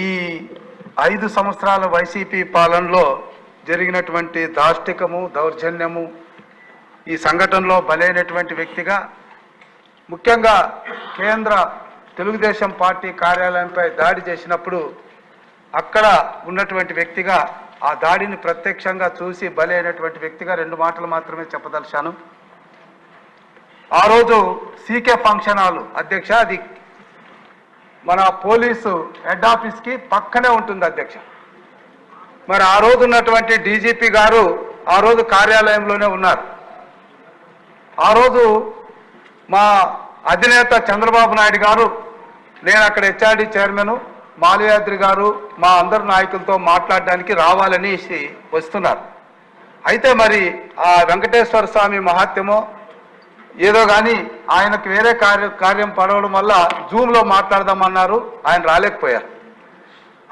ఈ ఐదు సంవత్సరాల వైసీపీ పాలనలో జరిగినటువంటి దాష్టికము దౌర్జన్యము ఈ సంఘటనలో బలైనటువంటి వ్యక్తిగా ముఖ్యంగా కేంద్ర తెలుగుదేశం పార్టీ కార్యాలయంపై దాడి చేసినప్పుడు అక్కడ ఉన్నటువంటి వ్యక్తిగా ఆ దాడిని ప్రత్యక్షంగా చూసి బలైనటువంటి వ్యక్తిగా రెండు మాటలు మాత్రమే చెప్పదలిచాను. ఆ రోజు సీకే ఫంక్షన్ హాల్ అధ్యక్ష అది మన పోలీసు హెడ్ ఆఫీస్కి పక్కనే ఉంటుంది అధ్యక్ష. మరి ఆ రోజు ఉన్నటువంటి డీజీపీ గారు ఆ రోజు కార్యాలయంలోనే ఉన్నారు. ఆ రోజు మా అధినేత చంద్రబాబు నాయుడు గారు నేను అక్కడ హెచ్ఆర్డి చైర్మన్ మాలయాద్రి గారు మా అందరు నాయకులతో మాట్లాడడానికి రావాలని వస్తున్నారు. అయితే మరి ఆ వెంకటేశ్వర స్వామి మహాత్యమో ఏదో కానీ ఆయనకు వేరే కార్య కార్యం పడవడం వల్ల జూమ్లో మాట్లాడదామన్నారు. ఆయన రాలేకపోయారు.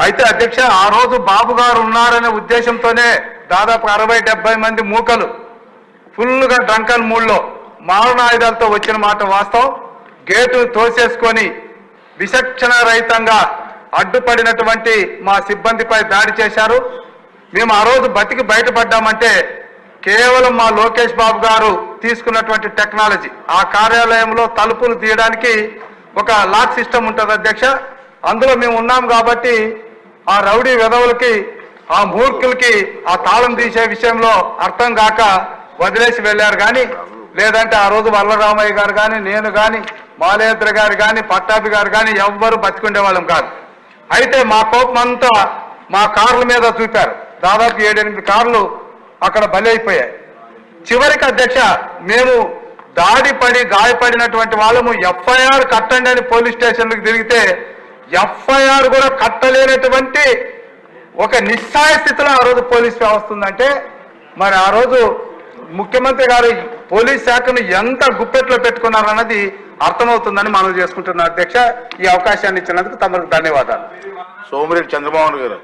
అయితే అధ్యక్ష ఆ రోజు బాబు గారు ఉన్నారనే ఉద్దేశంతోనే దాదాపు అరవై డెబ్బై మంది మూకలు ఫుల్గా డ్రంకన్ మూడ్లో మారణాయుధాలతో వచ్చిన మాట వాస్తవం. గేటు తోసేసుకొని విచక్షణ రహితంగా అడ్డుపడినటువంటి మా సిబ్బందిపై దాడి చేశారు. మేము ఆ రోజు బతికి బయటపడ్డామంటే కేవలం మా లోకేష్ బాబు గారు తీసుకున్నటువంటి టెక్నాలజీ ఆ కార్యాలయంలో తలుపులు తీయడానికి ఒక లాక్ సిస్టమ్ ఉంటుంది అధ్యక్ష. అందులో మేము ఉన్నాం కాబట్టి ఆ రౌడీ విధవులకి ఆ మూర్ఖులకి ఆ తాళం తీసే విషయంలో అర్థం కాక వదిలేసి వెళ్ళారు కానీ లేదంటే ఆ రోజు వల్లరామయ్య గారు కానీ నేను కానీ మాలేద్ర గారు కానీ పట్టాభి గారు కానీ ఎవ్వరు బతికుండే వాళ్ళం కాదు. అయితే మా కోపం అంతా మా కార్ల మీద చూపారు. దాదాపు ఏడెనిమిది కార్లు అక్కడ బలి అయిపోయాయి. చివరికి అధ్యక్ష మేము దాడి పడి గాయపడినటువంటి వాళ్ళము ఎఫ్ఐఆర్ కట్టండి అని పోలీస్ స్టేషన్లకు తిరిగితే ఎఫ్ఐఆర్ కూడా కట్టలేనటువంటి ఒక నిస్సాయ స్థితిలో ఆ రోజు పోలీస్ వ్యవస్థ ఉందంటే మరి ఆ రోజు ముఖ్యమంత్రి గారు పోలీస్ శాఖను ఎంత గుప్పెట్లో పెట్టుకున్నారన్నది అర్థమవుతుందని మనం చేసుకుంటున్నాం అధ్యక్ష. ఈ అవకాశాన్ని ఇచ్చినందుకు తమకు ధన్యవాదాలు. సోమిరెడ్డి చంద్రబాబు గారు.